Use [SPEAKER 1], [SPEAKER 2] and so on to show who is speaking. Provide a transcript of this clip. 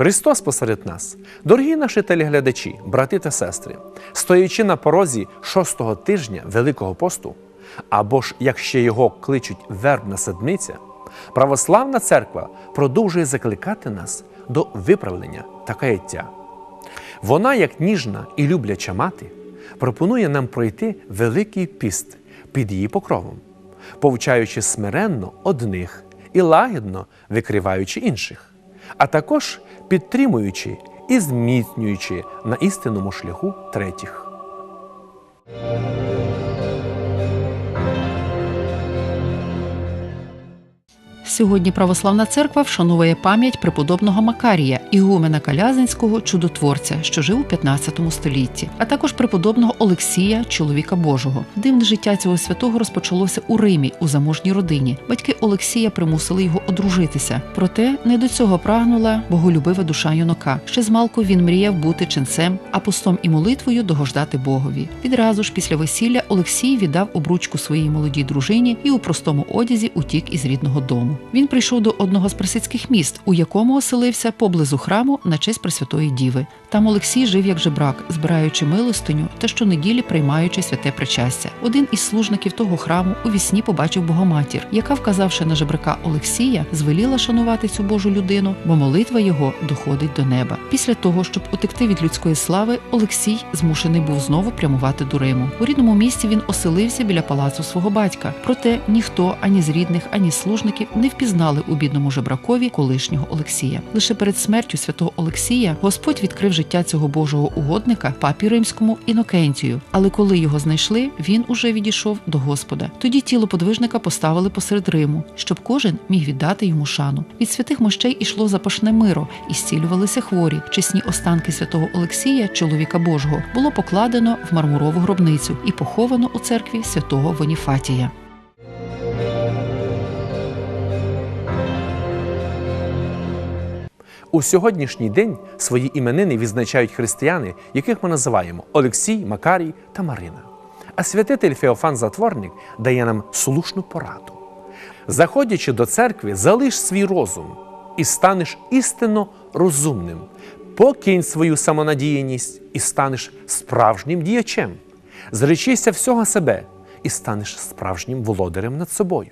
[SPEAKER 1] Христос посеред нас, дорогі наші телеглядачі, брати та сестри, стоячи на порозі шостого тижня Великого посту, або ж як ще його кличуть вербна седмиця, православна церква продовжує закликати нас до виправлення та каяття. Вона, як ніжна і любляча мати, пропонує нам пройти Великий піст під її покровом, повчаючи смиренно одних і лагідно викриваючи інших, а також підтримуючи і зміцнюючи на істинному шляху третіх.
[SPEAKER 2] Сьогодні православна церква вшановує пам'ять преподобного Макарія, ігумена Калязинського чудотворця, що жив у 15 столітті, а також преподобного Олексія, чоловіка Божого. Дивне життя цього святого розпочалося у Римі у заможній родині. Батьки Олексія примусили його одружитися. Проте не до цього прагнула боголюбива душа юнака. Ще змалку він мріяв бути ченцем, а постом і молитвою догождати Богові. Відразу ж після весілля Олексій віддав обручку своїй молодій дружині і у простому одязі утік із рідного дому. Він прийшов до одного з присицьких міст, у якому оселився поблизу храму на честь Пресвятої Діви. Там Олексій жив як жебрак, збираючи милостиню та щонеділі приймаючи святе причастя. Один із служників того храму у вісні побачив Богоматір, яка, вказавши на жебрака Олексія, звеліла шанувати цю Божу людину, бо молитва його доходить до неба. Після того, щоб утекти від людської слави, Олексій змушений був знову прямувати до Риму. У рідному місті він оселився біля палацу свого батька. Проте ніхто ані з рідних, ані з служників не впізнали у бідному жебракові колишнього Олексія. Лише перед смертю святого Олексія Господь відкрив життя цього Божого угодника папі римському Інокентію. Але коли його знайшли, він уже відійшов до Господа. Тоді тіло подвижника поставили посеред Риму, щоб кожен міг віддати йому шану. Від святих мощей ішло запашне миро, і зцілювалися хворі. Чесні останки святого Олексія, чоловіка Божого, було покладено в мармурову гробницю і поховано у церкві святого Воніфатія.
[SPEAKER 1] У сьогоднішній день свої іменини відзначають християни, яких ми називаємо Олексій, Макарій та Марина. А святитель Феофан Затворник дає нам слушну пораду. Заходячи до церкви, залиш свій розум і станеш істинно розумним. Покинь свою самонадіяність і станеш справжнім діячем. Зречися всього себе і станеш справжнім володарем над собою.